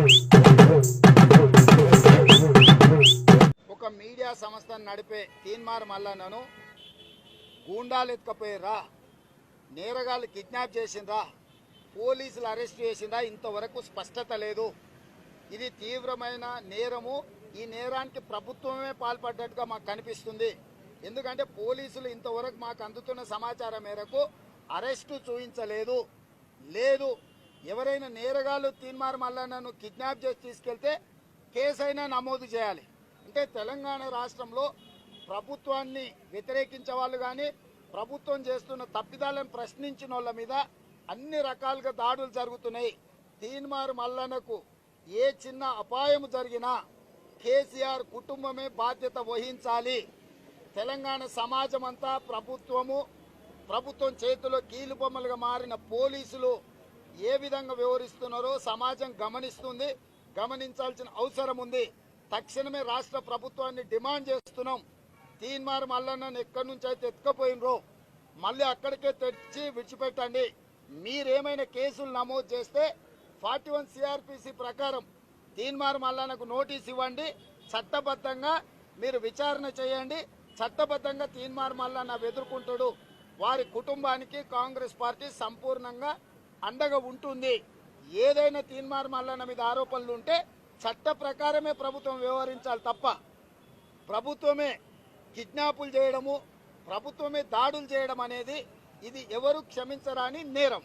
ఒక మీడియా సంస్థను నడిపే తీన్మార్ మల్లన్నను గూండాలు ఎత్తుకపోయారా నేరగాళ్ళు కిడ్నాప్ చేసిండ్రా. పోలీసులు అరెస్ట్ చేసిండ్రా. ఇంతవరకు స్పష్టత లేదు. ఇది తీవ్రమైన నేరము. ఈ నేరానికి ప్రభుత్వమే పాల్పడ్డట్టుగా మాకు కనిపిస్తుంది. ఎందుకంటే పోలీసులు ఇంతవరకు మాకు అందుతున్న సమాచారం మేరకు అరెస్టు చూపించలేదు లేదు. ఎవరైనా నేరగాళ్ళు తీన్మార్ మల్లన్నను కిడ్నాప్ చేసి తీసుకెళ్తే కేసైనా నమోదు చేయాలి. అంటే తెలంగాణ రాష్ట్రంలో ప్రభుత్వాన్ని వ్యతిరేకించే వాళ్ళు కానీ ప్రభుత్వం చేస్తున్న తప్పిదాలను ప్రశ్నించిన వాళ్ళ మీద అన్ని రకాలుగా దాడులు జరుగుతున్నాయి. తీన్మారు మల్లన్నకు ఏ చిన్న అపాయం జరిగినా కేసీఆర్ కుటుంబమే బాధ్యత వహించాలి. తెలంగాణ సమాజం అంతా ప్రభుత్వము ప్రభుత్వం చేతిలో కీలుబొమ్మలుగా మారిన పోలీసులు విధంగా వ్యవహరిస్తున్నారో సమాజం గమనిస్తుంది గమనించాల్సిన అవసరం ఉంది. తక్షణమే రాష్ట్ర ప్రభుత్వాన్ని డిమాండ్ చేస్తున్నాం. తీన్మార్ మల్లన్నను ఎక్కడి నుంచి అయితే ఎత్తుకపోయినరో మళ్ళీ అక్కడికే తెచ్చి విడిచిపెట్టండి. మీరేమైనా కేసులు నమోదు చేస్తే ఫార్టీ వన్ సిఆర్పిసి ప్రకారం తీన్మార్ మల్లన్నకు నోటీస్ ఇవ్వండి. చట్టబద్ధంగా మీరు విచారణ చేయండి. చట్టబద్ధంగా తీన్మార్ మల్లన్న ఎదుర్కొంటాడు వారి కుటుంబానికి కాంగ్రెస్ పార్టీ సంపూర్ణంగా అండగా ఉంటుంది. ఏదైనా తీన్మార్ మల్లన్న మీద ఆరోపణలు ఉంటే చట్ట ప్రకారమే ప్రభుత్వం వ్యవహరించాలి తప్ప ప్రభుత్వమే కిడ్నాపులు చేయడము ప్రభుత్వమే దాడులు చేయడం అనేది ఇది ఎవరు క్షమించరాని నేరం.